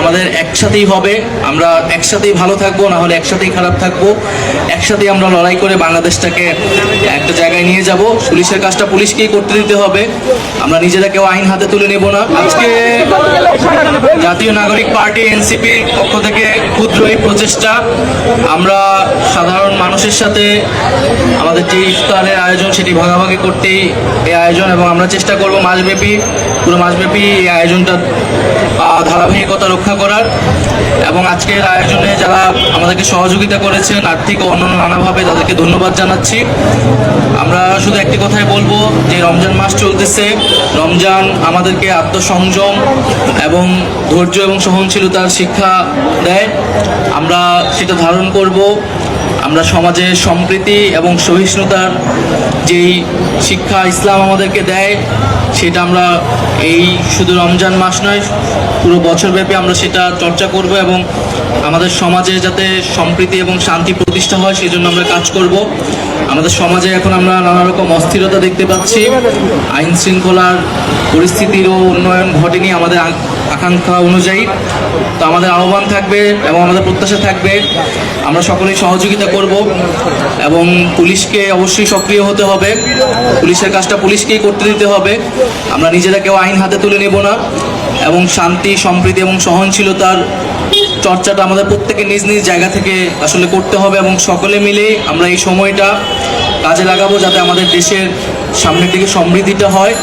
আমাদের একসাথেই হবে। আমরা একসাথেই ভালো থাকব, না হলে একসাথেই খারাপ থাকব। একসাথেই আমরা লড়াই করে বাংলাদেশটাকে একটা জায়গায় নিয়ে যাব। পুলিশের কাজটা পুলিশকেই করতে দিতে হবে। আমরা নিজেরা কেউ আইন হাতে তুলে নেব না। আজকে জাতীয় নাগরিক পার্টি, এনসিপির পক্ষ থেকে ক্ষুদ্র এই প্রচেষ্টা। আমরা সাধারণ মানুষের সাথে আমাদের যে ইফতারের আয়োজন, সেটি ভাগাভাগি করতেই এই আয়োজন এবং আমরা চেষ্টা করব মাসব্যাপী, পুরো মাসব্যাপী এই আয়োজনটা ধারাবাহিকতা রক্ষা করার এবং আজকের আয়োজনে যারা আমাদেরকে সহযোগিতা করেছেন, আর্থিক ও অন্যান্য নানাভাবে তাদেরকে ধন্যবাদ জানাচ্ছি। আমরা শুধু একটি কথাই বলব যে রমজান মাস চলতেছে। রমজান আমাদেরকে আত্মসংযম এবং ধৈর্য এবং সহনশীলতার শিক্ষা দেয়। আমরা সেটা ধারণ করব। আমরা সমাজে সম্প্রীতি এবং সহিষ্ণুতার যেই শিক্ষা ইসলাম আমাদেরকে দেয়, সেটা আমরা এই শুধু রমজান মাস নয়, পুরো বছরব্যাপী আমরা সেটা চর্চা করব এবং আমাদের সমাজে যাতে সম্প্রীতি এবং শান্তি প্রতিষ্ঠা হয় সেই জন্য আমরা কাজ করব। আমাদের সমাজে এখন আমরা নানা রকম অস্থিরতা দেখতে পাচ্ছি। আইন শৃঙ্খলার পরিস্থিতিরও উন্নয়ন ঘটেনি, আমাদের আকাঙ্ক্ষা অনুযায়ী। তো আমাদের আহ্বান থাকবে এবং আমাদের প্রত্যাশা থাকবে। আমরা সকলেই সহযোগিতা করব এবং পুলিশকে অবশ্যই সক্রিয় হতে হবে। পুলিশের কাজটা পুলিশকেই করতে দিতে হবে। আমরা নিজেরা কেউ আইন হাতে তুলে নেব না এবং শান্তি, সম্প্রীতি এবং সহনশীলতার চর্চাটা আমাদের প্রত্যেকে নিজ নিজ জায়গা থেকে আসলে করতে হবে এবং সকলে মিলে আমরা এই সময়টা কাজে লাগাবো যাতে আমাদের দেশের সামনের দিকে সমৃদ্ধিটা হয়।